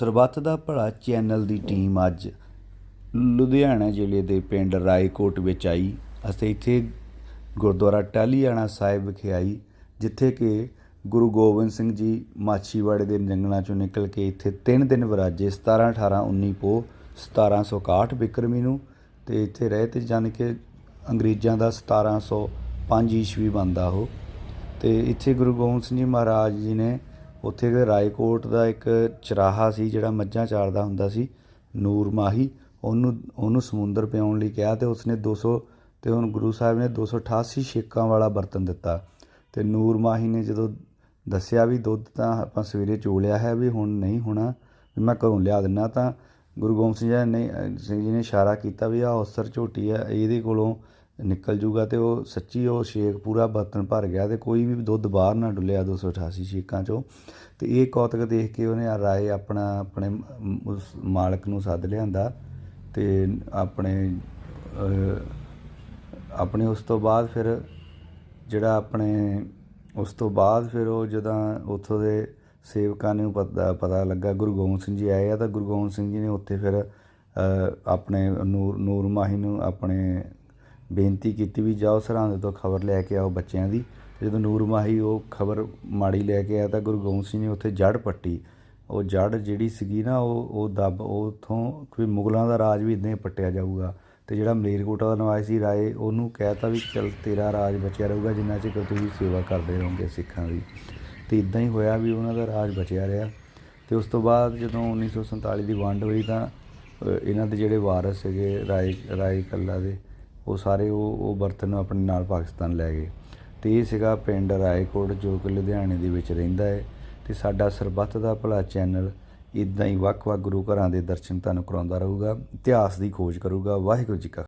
ਸਰਬੱਤ ਦਾ ਭਲਾ ਚੈਨਲ ਦੀ ਟੀਮ ਅੱਜ ਲੁਧਿਆਣਾ ਜ਼ਿਲ੍ਹੇ ਦੇ ਪਿੰਡ ਰਾਏਕੋਟ ਵਿੱਚ ਆਈ। ਅਤੇ ਇੱਥੇ ਗੁਰਦੁਆਰਾ ਟਾਹਲੀਆਣਾ ਸਾਹਿਬ ਵਿਖੇ ਆਈ, ਜਿੱਥੇ ਕਿ ਗੁਰੂ ਗੋਬਿੰਦ ਸਿੰਘ ਜੀ ਮਾਛੀਵਾੜੇ ਦੇ ਜੰਗਲਾਂ ਚੋਂ ਨਿਕਲ ਕੇ ਇੱਥੇ ਤਿੰਨ ਦਿਨ ਵਿਰਾਜੇ 17 18 19 ਪੋ 1761 ਬਿਕਰਮੀ ਨੂੰ, ਤੇ ਇੱਥੇ ਰਹੇ ਤੇ ਜਾਣੀ ਕਿ ਅੰਗਰੇਜ਼ਾਂ ਦਾ 1705 ਈਸਵੀ ਬੰਦਾ ਉਹ। ਤੇ ਇੱਥੇ ਗੁਰੂ ਗੋਬਿੰਦ ਸਿੰਘ ਜੀ ਮਹਾਰਾਜ ਜੀ ਨੇ ਉੱਥੇ ਇੱਕ ਰਾਏਕੋਟ ਦਾ ਇੱਕ ਚਰਾਹਾ ਸੀ, ਜਿਹੜਾ ਮੱਝਾਂ ਚਾਰਦਾ ਹੁੰਦਾ ਸੀ, ਨੂਰ ਮਾਹੀ। ਉਹਨੂੰ ਉਹਨੂੰ ਸਮੁੰਦਰ ਪਿਆਉਣ ਲਈ ਕਿਹਾ ਤੇ ਉਸਨੇ 200 ਤੇ ਹੁਣ ਗੁਰੂ ਸਾਹਿਬ ਨੇ 288 ਛੇਕਾਂ ਵਾਲਾ ਬਰਤਨ ਦਿੱਤਾ। ਤੇ ਨੂਰ ਮਾਹੀ ਨੇ ਜਦੋਂ ਦੱਸਿਆ ਵੀ ਦੁੱਧ ਤਾਂ ਆਪਾਂ ਸਵੇਰੇ ਚੋਲਿਆ ਹੈ ਵੀ ਹੁਣ ਨਹੀਂ ਹੋਣਾ, ਵੀ ਮੈਂ ਘਰੋਂ ਲਿਆ ਦਿੰਨਾ ਤਾਂ ਗੁਰੂ ਗੋਬਿੰਦ ਸਿੰਘ ਜੀ ਨੇ ਸਿੰਘ ਜੀ ਨੇ ਇਸ਼ਾਰਾ ਕੀਤਾ ਵੀ ਆ ਉਸਰ ਝੋਟੀ ਆ, ਇਹਦੇ ਕੋਲੋਂ ਨਿਕਲ ਜੂਗਾ ਤੇ ਉਹ ਸੱਚੀ ਉਹ ਸ਼ੇਕ ਪੂਰਾ ਬਰਤਨ ਭਰ ਗਿਆ ਤੇ ਕੋਈ ਵੀ ਦੁੱਧ ਬਾਹਰ ਨਾ ਡੁੱਲਿਆ 288 ਛੇਕਾਂ ਚੋਂ। ਤੇ ਇਹ ਕੌਤਕ ਦੇਖ ਕੇ ਉਹਨੇ ਰਾਏ ਆਪਣਾ, ਆਪਣੇ ਉਸ ਮਾਲਕ ਨੂੰ ਸੱਦ ਲਿਆਂਦਾ ਤੇ ਆਪਣੇ ਆਪਣੇ ਉਸ ਤੋਂ ਬਾਅਦ ਫਿਰ ਜਿਹੜਾ ਆਪਣੇ, ਉਸ ਤੋਂ ਬਾਅਦ ਫਿਰ ਉਹ ਜਦੋਂ ਉੱਥੋਂ ਦੇ ਸੇਵਕਾਂ ਨੂੰ ਪਤਾ ਪਤਾ ਲੱਗਾ, ਗੁਰੂ ਗੋਬਿੰਦ ਸਿੰਘ ਜੀ ਆਏ ਆ ਤਾਂ ਗੁਰੂ ਗੋਬਿੰਦ ਸਿੰਘ ਜੀ ਨੇ ਉੱਥੇ ਫਿਰ ਆਪਣੇ ਨੂਰ ਨੂਰ ਮਾਹੀ ਨੂੰ ਆਪਣੇ ਬੇਨਤੀ ਕੀਤੀ ਵੀ ਜਾਓ ਸਰਹੰਦ ਤੋਂ ਖਬਰ ਲੈ ਕੇ ਆਓ ਬੱਚਿਆਂ ਦੀ। ਜਦੋਂ ਨੂਰ ਮਾਹੀ ਉਹ ਖਬਰ ਮਾੜੀ ਲੈ ਕੇ ਆਇਆ ਤਾਂ ਗੁਰੂ ਗੋਬਿੰਦ ਸਿੰਘ ਨੇ ਉੱਥੇ ਜੜ ਪੱਟੀ। ਉਹ ਜੜ ਜਿਹੜੀ ਸੀਗੀ ਨਾ, ਉਹ ਉਹ ਦੱਬ, ਉਹ ਉੱਥੋਂ ਕੋਈ ਮੁਗਲਾਂ ਦਾ ਰਾਜ ਵੀ ਇਦਾਂ ਹੀ ਪੱਟਿਆ ਜਾਊਗਾ। ਤੇ ਜਿਹੜਾ ਮਲੇਰਕੋਟਾ ਦਾ ਨਿਵਾਸੀ ਸੀ ਰਾਏ, ਉਹਨੂੰ ਕਹਿਤਾ ਵੀ ਚਲ ਤੇਰਾ ਰਾਜ ਬਚਿਆ ਰਹੂਗਾ, ਜਿੰਨਾ ਚਿਰ ਤੁਸੀਂ ਸੇਵਾ ਕਰਦੇ ਰਹੋਗੇ ਸਿੱਖਾਂ ਦੀ। ਤੇ ਇਦਾਂ ਹੀ ਹੋਇਆ ਵੀ ਉਹਨਾਂ ਦਾ ਰਾਜ ਬਚਿਆ ਰਿਹਾ। ਤੇ ਉਸ ਤੋਂ ਬਾਅਦ ਜਦੋਂ 1947 ਦੀ ਵੰਡ ਹੋਈ ਤਾਂ ਇਹਨਾਂ ਦੇ ਜਿਹੜੇ ਵਾਰਸ ਸੀਗੇ ਰਾਏ ਰਾਏ ਕੱਲਾ ਦੇ ਉਹ ਸਾਰੇ ਉਹ ਉਹ ਬਰਤਨ ਆਪਣੇ ਨਾਲ ਪਾਕਿਸਤਾਨ ਲੈ ਗਏ। ਤੇ ਇਹ ਸੀਗਾ ਪਿੰਡ ਰਾਏਕੋਟ, ਜੋ ਕਿ ਲੁਧਿਆਣੇ ਦੇ ਵਿੱਚ ਰਹਿੰਦਾ ਹੈ। ਤੇ ਸਾਡਾ ਸਰਬੱਤ ਦਾ ਭਲਾ ਚੈਨਲ ਇਦਾਂ ਹੀ ਵੱਖ-ਵੱਖ ਗੁਰੂ ਘਰਾਂ ਦੇ ਦਰਸ਼ਨ ਤੁਹਾਨੂੰ ਕਰਾਉਂਦਾ ਰਹੂਗਾ, ਇਤਿਹਾਸ ਦੀ ਖੋਜ ਕਰੂਗਾ। ਵਾਹਿਗੁਰੂ ਜੀ ਕਾ